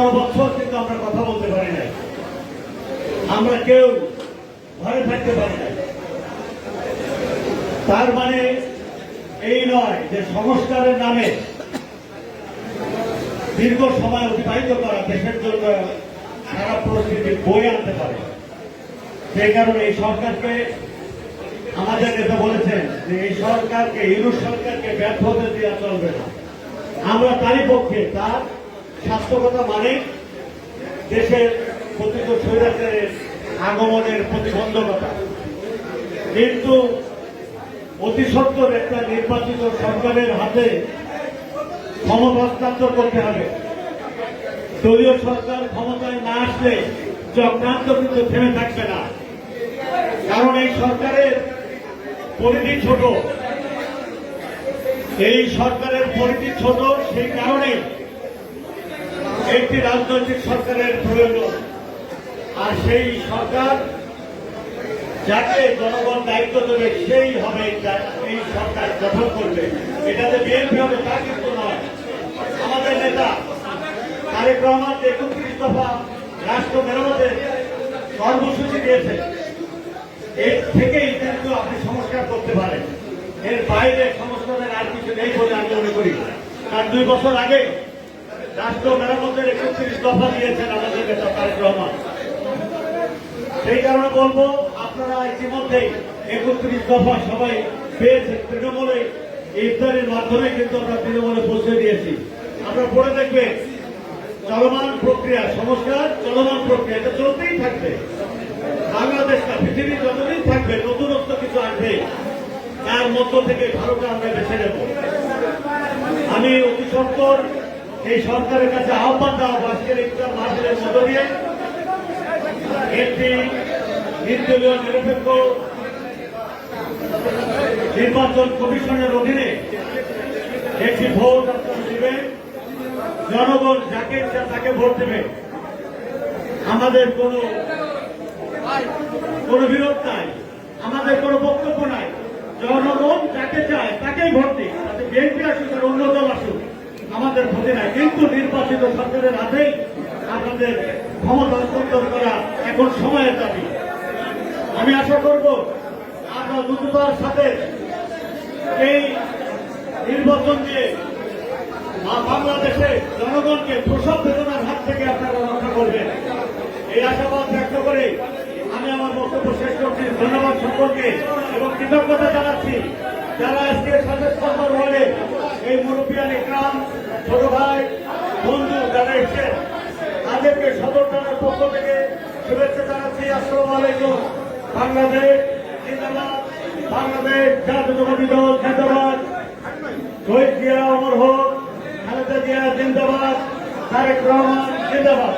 পনেরো বছর কিন্তু আমরা কথা বলতে পারি নাই। আমরা কেউ ঘরে থাকতে পারি নাই। তার মানে এই নয় যে সংস্কারের নামে দীর্ঘ সময় অতিবাহিত করা দেশের জন্য পরিস্থিতি বয়ে আনতে পারে। সেই কারণে এই সরকারকে আমাদের নেতা বলেছেন যে এই সরকারকে ইউরোপ সরকারকে ব্যর্থ হতে দেওয়া চলবে না। আমরা তারই পক্ষে তার স্বাস্থ্যকতা মানে দেশের প্রতিত স্বৈরাচারের আগমনের প্রতিবন্ধকতা। কিন্তু অতি সত্তর একটা নির্বাচিত সরকারের হাতে ক্ষমতা হস্তান্তর করতে হবে। দলীয় সরকার ক্ষমতায় না আসলে চক্রান্ত কিন্তু থেমে থাকবে না। কারণ এই সরকারের পরিধি ছোট। এই সরকারের পরিধি ছোট সেই কারণে একটি রাজনৈতিক সরকারের প্রয়োজন। আর সেই সরকার যাকে জনগণ দায়িত্ব দেবে, সেই হবে এই সরকার গঠন করবে। এটাতে বিএনপি হবে তা কিন্তু নয়। আমাদের নেতা তারেক রহমান একত্রিশ দফা রাষ্ট্র মেরামতের কর্মসূচি দিয়েছে এর থেকেই কিন্তু আপনি সংস্কার করতে পারেন। এর বাইরে সংস্কারের আর কিছু নেই বলে আমি মনে করি। তার দুই বছর আগে রাষ্ট্র একত্রিশ দফা সেই বলব, আপনারা ইতিমধ্যেই একত্রিশ দফা সবাই মাধ্যমে কিন্তু আমরা দিয়েছি। আমরা পড়ে চলমান প্রক্রিয়া সংস্কার, চলমান প্রক্রিয়া, এটা চলতেই থাকবে। বাংলাদেশটা পৃথিবী যতদিন থাকবে, নতুনত্ব কিছু আসবে। তার মধ্য থেকে ভারতকে আমরা বেছে নেব। আমি অতি সত্তর এই সরকারের কাছে আহ্বান জানাব আজকের ইফতার মাহফিলের মধ্য দিয়ে। একটি নির্দলীয় নিরপেক্ষ নির্বাচন কমিশনের অধীনে একটি ভোট দিবেন। জনগণ যাকে ইচ্ছা তাকে ভোট দেবে। আমাদের কোনো কোন বিরোধ নাই, আমাদের কোনো বক্তব্য নাই। জনগণ যাকে চায় তাকেই ভোট তাতে বিএনপি আসুক আর অন্য দল আসুক আমাদের ক্ষতি নাই। কিন্তু নির্বাচিত সরকারের হাতেই আপনাদের ক্ষমতা হস্তান্তর করা এখন সময়ের দাবি। আমি আশা করব আমরা দ্রুততার সাথে এই নির্বাচন দিয়ে বাংলাদেশে জনগণকে প্রসব বেদনার হাত থেকে আপনারা রক্ষা করবেন। এই আশাবাদ ব্যক্ত করে আমি আমার বক্তব্য শেষ করছি। ধন্যবাদ সকলকে এবং কৃতজ্ঞতা জানাচ্ছি। যারা আজকে সদস্য নম্বর ওয়ার্ডে এই মুরব্বিয়ান ইকরাম ছোট ভাই, বন্ধু যারা এসছেন তাদেরকে সদর থানার পক্ষ থেকে শুভেচ্ছা জানাচ্ছি। আসসালামু আলাইকুম। বাংলাদেশ জিন্দাবাদ। বাংলাদেশ জাতীয়তাবাদী দল জিন্দাবাদ। শহীদ জিয়া অমর হোক, খালেদা জিয়া জিন্দাবাদ, তারেক রহমান জিন্দাবাদ।